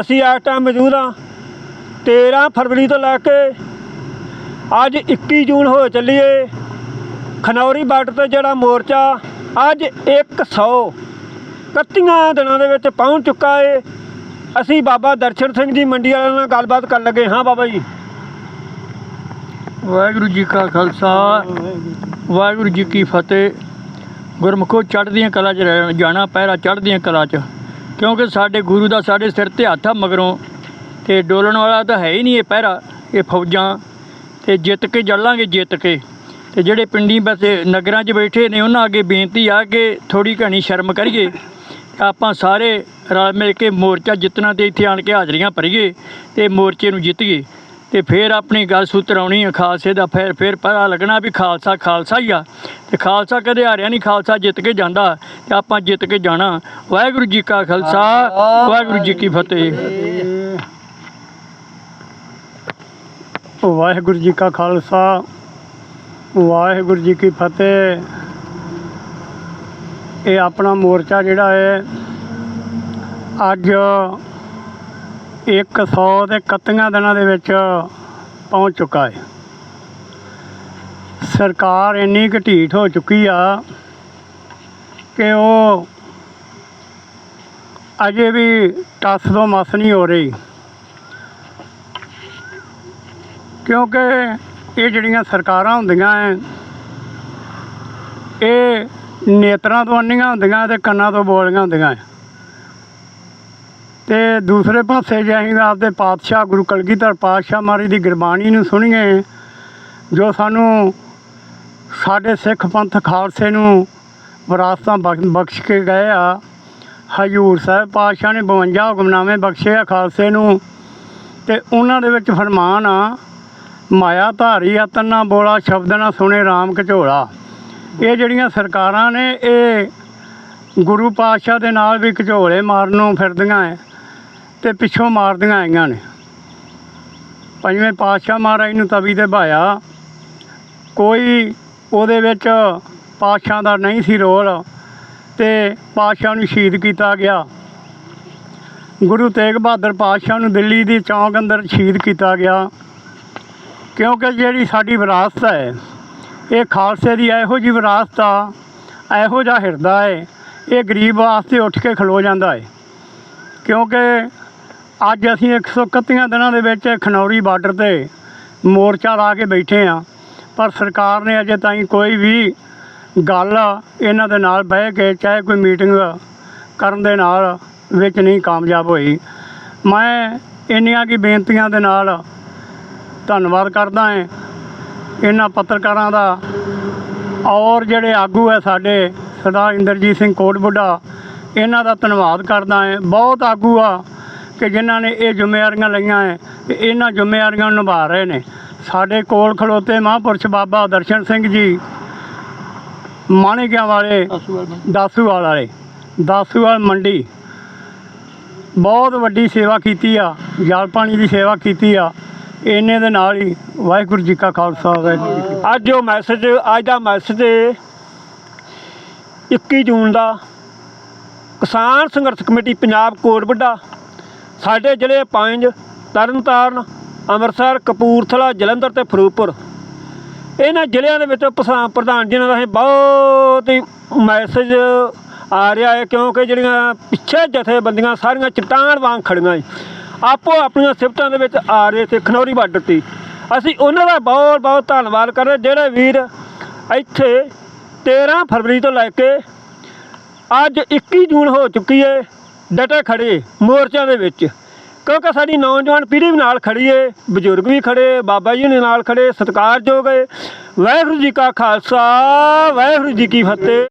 ਅਸੀਂ ਇਸ ਟਾਈਮ ਮੌਜੂਦ ਹਾਂ 13 ਫਰਵਰੀ ਤੋਂ ਲੈ ਕੇ ਅੱਜ 21 ਜੂਨ ਹੋ ਚੱਲੀਏ। ਖਨੌਰੀ ਬਾਰਡਰ ਤੇ ਜਿਹੜਾ ਮੋਰਚਾ ਅੱਜ 100 31 ਦਿਨਾਂ ਦੇ ਵਿੱਚ ਪਹੁੰਚ ਚੁੱਕਾ ਏ। ਅਸੀਂ ਬਾਬਾ ਦਰਸ਼ਨ ਸਿੰਘ ਜੀ ਮੰਡੀ ਵਾਲਿਆਂ ਨਾਲ ਗੱਲਬਾਤ ਕਰਨ ਲੱਗੇ ਹਾਂ ਬਾਬਾ ਜੀ। ਵਾਹਿਗੁਰੂ ਜੀ ਕਾ ਖਾਲਸਾ, ਵਾਹਿਗੁਰੂ ਜੀ ਕੀ ਫਤਿਹ। ਗੁਰਮੁਖੋ ਚੜ੍ਹਦੀਆਂ ਕਲਾ 'ਚ ਰਹਿ- ਜਾਣਾ, ਪਹਿਰਾ ਚੜ੍ਹਦੀਆਂ ਕਲਾ 'ਚ। ਕਿਉਂਕਿ ਸਾਡੇ ਗੁਰੂ ਦਾ ਸਾਡੇ ਸਿਰ ਤੇ ਹੱਥ ਆ ਮਗਰੋਂ ਤੇ ਡੋਲਣ ਵਾਲਾ ਤਾਂ ਹੈ ਹੀ ਨਹੀਂ ਇਹ ਪਹਿਰਾ, ਇਹ ਫੌਜਾਂ। ਤੇ ਜਿੱਤ ਕੇ ਜਲਾਂਗੇ, ਜਿੱਤ ਕੇ। ਤੇ ਜਿਹੜੇ ਪਿੰਡੀ ਬਸੇ ਨਗਰਾਂ 'ਚ ਬੈਠੇ ਨੇ, ਉਹਨਾਂ ਅੱਗੇ ਬੇਨਤੀ ਆ ਕਿ ਥੋੜੀ ਘਣੀ ਸ਼ਰਮ ਕਰੀਏ। ਆਪਾਂ ਸਾਰੇ ਰਲ ਮਿਲ ਕੇ ਮੋਰਚਾ ਜਿੱਤਣਾ ਤੇ ਇੱਥੇ ਆਣ ਕੇ ਹਾਜ਼ਰੀਆਂ ਭਰੀਏ ਤੇ ਮੋਰਚੇ ਨੂੰ ਜਿੱਤੀਏ। ਤੇ ਫਿਰ ਆਪਣੀ ਗੱਲ ਸੁਤਰਾਉਣੀ ਆ ਖਾਲਸੇ ਦਾ, ਫਿਰ ਫਿਰ ਪਤਾ ਲੱਗਣਾ ਵੀ ਖਾਲਸਾ ਖਾਲਸਾ ਹੀ ਆ। ਤੇ ਖਾਲਸਾ ਕਦੇ ਹਾਰਿਆ ਨਹੀਂ, ਖਾਲਸਾ ਜਿੱਤ ਕੇ ਜਾਂਦਾ ਤੇ ਆਪਾਂ ਜਿੱਤ ਕੇ ਜਾਣਾ। ਵਾਹਿਗੁਰੂ ਜੀ ਕਾ ਖਾਲਸਾ, ਵਾਹਿਗੁਰੂ ਜੀ ਕੀ ਫਤਿਹ। ਵਾਹਿਗੁਰੂ ਜੀ ਕਾ ਖਾਲਸਾ, ਵਾਹਿਗੁਰੂ ਜੀ ਕੀ ਫਤਿਹ। ਇਹ ਆਪਣਾ ਮੋਰਚਾ ਜਿਹੜਾ ਹੈ, ਅੱਜ 100 ਤੇ 31 ਦਿਨਾਂ ਦੇ ਵਿੱਚ ਪਹੁੰਚ ਚੁੱਕਾ ਹੈ ਸਰਕਾਰ ਇੰਨੀ ਕੁ ਹੋ ਚੁੱਕੀ ਆ ਕਿ ਉਹ ਅਜੇ ਵੀ ਟੱਸ ਤੋਂ ਮਸ ਨਹੀਂ ਹੋ ਰਹੀ ਕਿਉਂਕਿ ਇਹ ਜਿਹੜੀਆਂ ਸਰਕਾਰਾਂ ਹੁੰਦੀਆਂ ਐ, ਇਹ ਨੇਤਰਾਂ ਤੋਂ ਅੰਨੀਆਂ ਹੁੰਦੀਆਂ ਤੇ ਕੰਨਾਂ ਤੋਂ ਬੋਲੀਆਂ ਹੁੰਦੀਆਂ ਐ। ਤੇ ਦੂਸਰੇ ਪਾਸੇ ਜੇ ਅਸੀਂ ਆਪਦੇ ਪਾਤਸ਼ਾਹ ਗੁਰੂ ਕਲਗੀਧਰ ਪਾਤਸ਼ਾਹ ਮਹਾਰਾਜ ਦੀ ਗੁਰਬਾਣੀ ਨੂੰ ਸੁਣੀਏ, ਜੋ ਸਾਨੂੰ ਸਾਡੇ ਸਿੱਖ ਪੰਥ ਖਾਲਸੇ ਨੂੰ ਵਿਰਾਸਤਾਂ ਬਖ- ਬਖਸ਼ ਕੇ ਗਏ ਆ, ਹਜੂਰ ਸਾਹਿਬ ਪਾਤਸ਼ਾਹ ਨੇ 52 ਹੁਕਮਨਾਮੇ ਬਖਸ਼ੇ ਆ ਖਾਲਸੇ ਨੂੰ ਤੇ ਉਹਨਾਂ ਦੇ ਵਿੱਚ ਫਰਮਾਨ ਆ, ਮਾਇਆ ਧਾਰੀ ਅਤਨਾ ਬੋਲਾ ਸ਼ਬਦ ਨਾ ਸੁਣੇ RAM ਘਚੋਲਾ ਇਹ ਜਿਹੜੀਆਂ ਸਰਕਾਰਾਂ ਨੇ, ਇਹ ਗੁਰੂ ਪਾਤਸ਼ਾਹ ਦੇ ਨਾਲ ਵੀ ਘਚੋਲੇ ਮਾਰਨ ਨੂੰ ਫਿਰਦੀਆਂ ਐ। ਤੇ ਪਿੱਛੋਂ ਮਾਰਦੀਆਂ ਆਈਆਂ ਨੇ। ਪੰਜਵੇਂ ਪਾਤਸ਼ਾਹ ਮਹਾਰਾਜ ਨੂੰ ਤਵੀ ਤੇ ਭਾਇਆ। ਕੋਈ ਉਹਦੇ ਵਿੱਚ ਪਾਤਸ਼ਾਹ ਦਾ ਨਹੀਂ ਸੀ ਰੋਲ ਤੇ ਪਾਤਸ਼ਾਹ ਨੂੰ ਸ਼ਹੀਦ ਕੀਤਾ ਗਿਆ। ਗੁਰੂ ਤੇਗ ਬਹਾਦਰ ਪਾਤਸ਼ਾਹ ਨੂੰ ਦਿੱਲੀ ਦੀ ਚੌਂਕ ਅੰਦਰ ਸ਼ਹੀਦ ਕੀਤਾ ਗਿਆ। ਕਿਉਂਕਿ ਜਿਹੜੀ ਸਾਡੀ ਵਿਰਾਸਤ ਹੈ, ਇਹ ਖਾਲਸੇ ਦੀ ਇਹੋ ਜਿਹੀ ਵਿਰਾਸਤ ਆ, ਇਹੋ ਜਿਹਾ ਹਿਰਦਾ ਹੈ, ਇਹ ਗਰੀਬ ਵਾਸਤੇ ਉੱਠ ਕੇ ਖਲੋ ਜਾਂਦਾ ਹੈ। ਕਿਉਂਕਿ ਅੱਜ ਅਸੀਂ 131 ਦਿਨਾਂ ਦੇ ਵਿੱਚ ਖਨੌਰੀ ਬਾਰਡਰ ਤੇ ਮੋਰਚਾ ਲਾ ਕੇ ਬੈਠੇ ਆ ਪਰ ਸਰਕਾਰ ਨੇ ਅਜੇ ਤਾਈਂ ਕੋਈ ਵੀ ਗੱਲ ਇਹਨਾਂ ਦੇ ਨਾਲ ਬਹਿ ਕੇ, ਚਾਹੇ ਕੋਈ ਮੀਟਿੰਗ ਕਰਨ ਦੇ ਨਾਲ ਵਿੱਚ ਨਹੀਂ ਕਾਮਯਾਬ ਹੋਈ। ਮੈਂ ਇੰਨੀਆਂ ਕੀ ਬੇਨਤੀਆਂ ਦੇ ਨਾਲ ਧੰਨਵਾਦ ਕਰਦਾ ਹਾਂ। ਇਹਨਾਂ ਪੱਤਰਕਾਰਾਂ ਦਾ ਔਰ ਜਿਹੜੇ ਆਗੂ ਹੈ ਸਾਡੇ, ਸਰਦਾਰ ਇੰਦਰਜੀਤ ਸਿੰਘ ਕੋਟਬੁੱਢਾ, ਇਹਨਾਂ ਦਾ ਧੰਨਵਾਦ ਕਰਦਾ ਹਾਂ। ਬਹੁਤ ਆਗੂ ਆ। ਕਿ ਜਿਨ੍ਹਾਂ ਨੇ ਇਹ ਜ਼ਿੰਮੇਵਾਰੀਆਂ ਲਈਆਂ ਹੈ, ਤੇ ਇਹਨਾਂ ਜ਼ਿੰਮੇਵਾਰੀਆਂ ਨੂੰ ਨਿਭਾ ਰਹੇ ਨੇ। ਸਾਡੇ ਕੋਲ ਖਲੋਤੇ ਮਹਾਂਪੁਰਸ਼ ਬਾਬਾ ਦਰਸ਼ਨ ਸਿੰਘ ਜੀ ਮਾਣਿਕਿਆਂ ਵਾਲੇ, ਦਾਸੂਵਾਲ ਵਾਲੇ, ਦਾਸੂਵਾਲ ਮੰਡੀ। ਬਹੁਤ ਵੱਡੀ ਸੇਵਾ ਕੀਤੀ ਆ, ਜਲ ਪਾਣੀ ਦੀ ਸੇਵਾ ਕੀਤੀ ਆ। ਇਹਨੇ ਦੇ ਨਾਲ ਹੀ ਵਾਹਿਗੁਰੂ ਜੀ ਕਾ ਖਾਲਸਾ, ਵਾਹਿਗੁਰੂ ਅੱਜ ਜੋ ਮੈਸੇਜ ਅੱਜ ਦਾ ਮੈਸੇਜ 21 ਜੂਨ ਦਾ ਕਿਸਾਨ ਸੰਘਰਸ਼ ਕਮੇਟੀ ਪੰਜਾਬ ਕੋਟਬੱਡਾ ਸਾਡੇ ਜ਼ਿਲ੍ਹੇ ਪੰਜ, ਤਰਨਤਾਰਨ, ਅੰਮ੍ਰਿਤਸਰ, ਕਪੂਰਥਲਾ, ਜਲੰਧਰ ਤੇ ਫਿਰੋਜ਼ਪੁਰ। ਇਹਨਾਂ ਜ਼ਿਲ੍ਹਿਆਂ ਦੇ ਵਿੱਚ ਪਸਾ- ਪ੍ਰਧਾਨ ਜਿਨ੍ਹਾਂ ਦਾ ਅਸੀਂ ਬਹੁਤ ਹੀ ਮੈਸੇਜ ਆ ਰਿਹਾ ਹੈ, ਕਿਉਂਕਿ ਜਿਹੜੀਆਂ ਪਿੱਛੇ ਜਥੇਬੰਦੀਆਂ ਸਾਰੀਆਂ ਚਟਾਨ ਵਾਂਗ ਖੜੀਆਂ ਏ ਆਪੋ ਆਪਣੀਆਂ ਸਿਫਤਾਂ ਦੇ ਵਿੱਚ ਆ ਰਹੇ ਤੇ ਖਨੌਰੀ ਬਾਰਡਰ ਤੇ। ਅਸੀਂ ਉਹਨਾਂ ਦਾ ਬਹੁਤ ਬਹੁਤ ਧੰਨਵਾਦ ਕਰਦੇ ਜਿਹੜੇ ਵੀਰ ਇੱਥੇ 13 ਫਰਵਰੀ ਤੋਂ ਲੈ ਕੇ ਅੱਜ 21 ਜੂਨ ਹੋ ਚੁੱਕੀ ਹੈ ਡਟੇ ਖੜੇ ਮੋਰਚਿਆਂ ਦੇ ਵਿੱਚ। ਕਿਉਂਕਿ ਸਾਡੀ ਨੌਜਵਾਨ ਪੀੜ੍ਹੀ ਵੀ ਨਾਲ ਖੜੀ ਏ, ਬਜ਼ੁਰਗ ਵੀ ਖੜੇ, ਬਾਬਾ ਜੀ ਨੇ ਨਾਲ ਖੜੇ, ਸਤਿਕਾਰਯੋਗ ਏ। ਵਾਹਿਗੁਰੂ ਜੀ ਕਾ ਖਾਲਸਾ, ਵਾਹਿਗੁਰੂ ਜੀ ਕੀ ਫਤਿਹ।